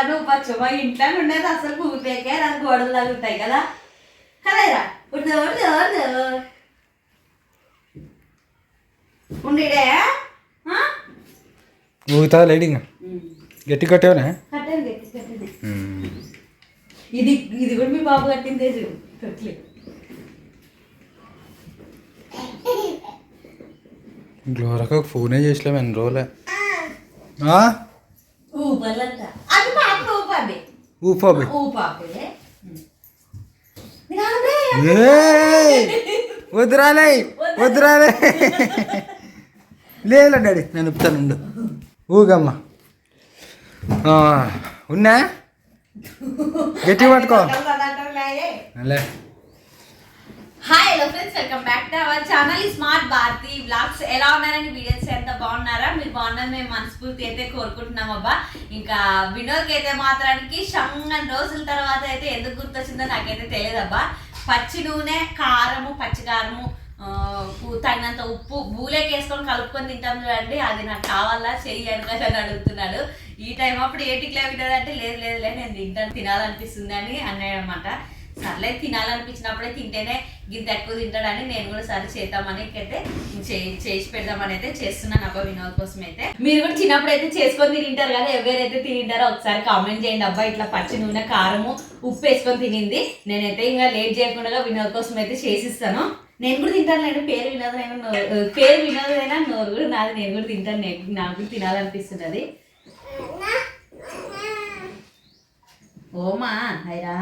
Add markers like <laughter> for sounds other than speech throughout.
ఇంట్లో ఊపచ్చు మా ఇంట్లో ఉండేది అసలు ఊపేకే నాకు గోడలు తగులుతాయి కదా. కదేరా? ఉండు ఉండు ఉండిడే ఊగుతా లైటింగ్. గట్టి కట్టేవనా? ఇది ఇది కూడా మీ బాబు కట్టిందే కట్లే గ్లోరక ఫోనే చేసలేము ఎన్ని రోజులే. ఆ? ఊపలంట అది పాప ఊపాబే ఊపాబి ఊపాబే ఏయ్! వద్దురాలే వద్దురాలే లేదు డాడీ నేను ఉప్పుతాను ఉండు ఊగమ్మా ఉన్నా గట్టి పట్టుకో లే hi hello friends welcome back to our channel smart Bharati blogs ఎలా ఉన్నారని వీడియోస్ ఎంత బాగున్నారా? మీరు బాగున్నారు మేము మనస్ఫూర్తి అయితే కోరుకుంటున్నాం అబ్బా. ఇంకా వినోద్కి అయితే మాత్రానికి షంగన్ రోజుల తర్వాత అయితే ఎందుకు గుర్తొచ్చిందో నాకైతే తెలియదబ్బా పచ్చి నూనె కారము పచ్చి కారము తగినంత ఉప్పు బూలేకి వేసుకొని కలుపుకొని తింటాం చూడండి. అది నాకు కావాలా చెయ్యి అని అడుగుతున్నాడు. ఈ టైం అప్పుడు ఏటికి వినదంటే లేదు లేదు లేదు నేను తింటాను తినాలనిపిస్తుంది అని అన్నాడు అనమాట సర్లే తినాలనిపించినప్పుడే తింటేనే గింత ఎక్కువ తింటాడని నేను కూడా సరే చేద్దామని అయితే చే- చేసి పెడదామని అయితే చేస్తున్నాను అబ్బా వినోద్ కోసం అయితే మీరు కూడా చిన్నప్పుడు అయితే చేసుకొని తింటారు కదా ఎవరైతే తింటారో ఒకసారి కామెంట్ చేయండి. అబ్బా ఇట్లా పచ్చి నూనె కారము ఉప్పు వేసుకొని తినింది. నేనైతే ఇంకా లేట్ చేయకుండా వినోద్ కోసం అయితే చేసిస్తాను. నేను కూడా తింటాను నేను పేరు వినోదైనా నోరు పేరు వినోదైనా నోరు కూడా నాది. నేను కూడా తింటాను. నేను నాకు కూడా తినాలనిపిస్తున్నది. ఓమా హైరా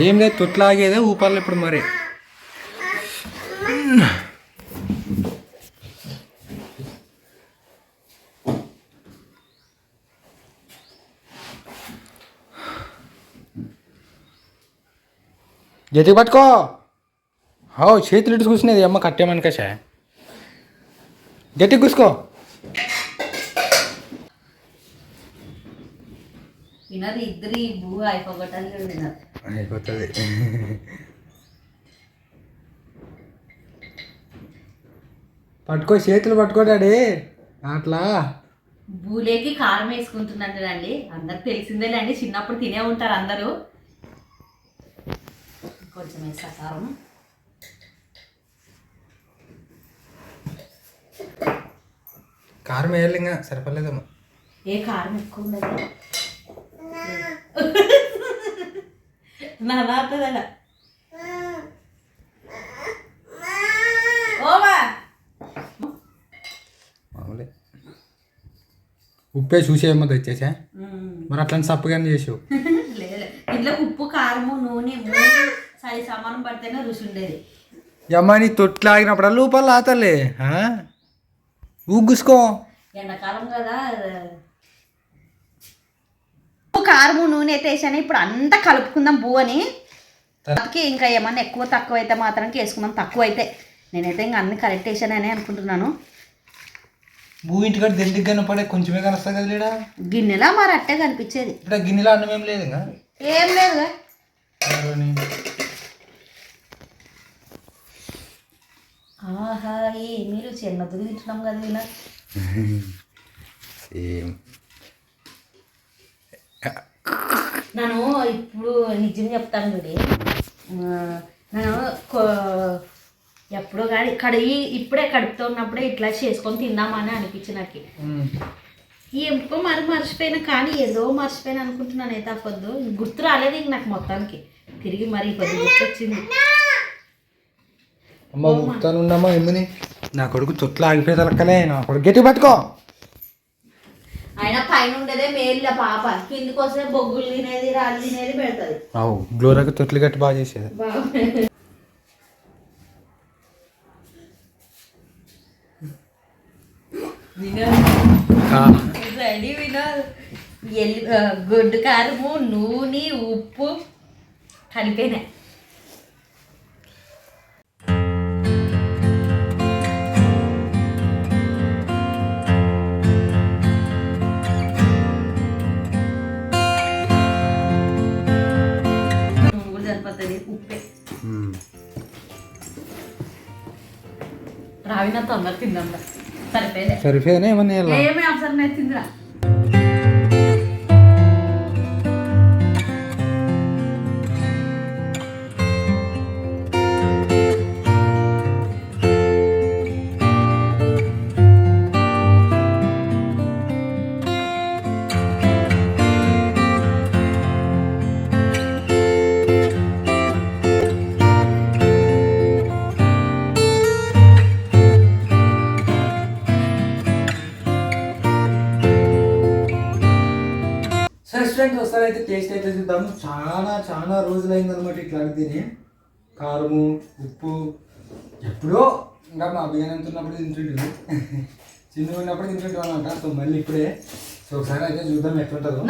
ఏం లేదు తొట్లాగేదే ఊపాలి ఇప్పుడు మరి గట్టి పట్టుకో హో చేతులు ఇటు కూర్చునేది అమ్మ కట్టేమని కషా గట్టి కూసుకో వినోద్ ఇద్దరు భూ అయిపోగొట్టాలి అయిపోతుంది. పట్టుకో చేతులు పట్టుకో డాడీ. అట్లా. భూలేకి కారం వేసుకుంటున్నాను అండి అందరికి తెలిసిందేలేండి చిన్నప్పుడు తినే ఉంటారు అందరూ. కొంచెం వేస్తా కారం. కారం వేయాలి ఇంకా సరిపడలేదమ్మా ఏ కారం ఎక్కువ ఉండదు. నా నాతదలా ఓమా మామూలే. ఉప్పే చూసేయమ్మా తెచ్చేసా? మరి అట్లాంటి సప్పుగానే చేసావు. <laughs> లేదు ఇంట్లో ఉప్పు కారము నూనె సరి సమానం పడితేనే రుచి ఉండేది. అమ్మా నీ తొట్లు ఆగినప్పుడు లోపల ఆతలే ఊగుసుకో. ఎండాకాలం కదా కారము నూనె అయితే వేసాను. ఇప్పుడు అంతా కలుపుకుందాం బూ అని. తర్వాతకి ఇంకా ఏమన్నా ఎక్కువ తక్కువ అయితే మాత్రం వేసుకుందాం. తక్కువ అయితే. నేనైతే ఇంకా అన్ని కరెక్ట్ వేసానని అనుకుంటున్నాను. భూ ఇంటికాడ దిండికి పడే కొంచెమే కనొస్తా కదా లేడా? గిన్నెలా మరి అట్టే కనిపించేది. ఇప్పుడు ఆ గిన్నెలో అన్నం ఏం లేదు ఇంకా? ఏం లేదుగా? ఆహా ఏ మీరు చిన్నది తింటున్నాం కదా ఇలా. <laughs> సేమ్ నేను ఇప్పుడు నిజం చెప్తాను చూడి. నేను ఎప్పుడో కానీ కడిగి ఇప్పుడే కడుపుతో ఉన్నప్పుడే ఇట్లా చేసుకొని తిందామని అనిపించి నాకు. ఎంపో మరి మర్చిపోయినా కానీ ఏదో మర్చిపోయినా అనుకుంటున్నాను అయితే ఆ పొద్దు. గుర్తు రాలేదు ఇంక నాకు మొత్తానికి. తిరిగి మరి కొద్ది గుర్తొచ్చింది. అమ్మ ఎమ్మిని నా కొడుకు తొట్లు ఆగిపోయేది లెక్కలే నా కొడుకు గట్టి పట్టుకో. ఆయన పైన ఉండేదే మేలు పాప. కిందికి వస్తే బొగ్గులు తినేది రాళ్ళు తినేది పెడుతుంది. అవు గ్లోరాకి తొట్లు గట్టి బాగా చేసేది. ఆ, రెడీ వినోద్ ఎల్లి గొడ్డు కారము నూనె ఉప్పు కలిపినాయి రావిన తొందర తిందాం సరిపోయలే సరిపోయినా ఏమన్నా? ఏమీ అవసరం లేదు తిందిరా. రెస్టారెంట్ ఒకసారి అయితే టేస్ట్ అయితే చూద్దాము. చాలా చాలా రోజులైంది అనమాట ఇట్లా తిని. కారము ఉప్పు ఎప్పుడో ఇంకా మా అభియానం ఉన్నప్పుడు తింటుంటుంది చిన్నగా ఉన్నప్పుడు తింటుంటాం అనమాట సో మళ్ళీ ఇప్పుడే. సో ఒకసారి అయితే చూద్దాం ఎట్లుంటుందో.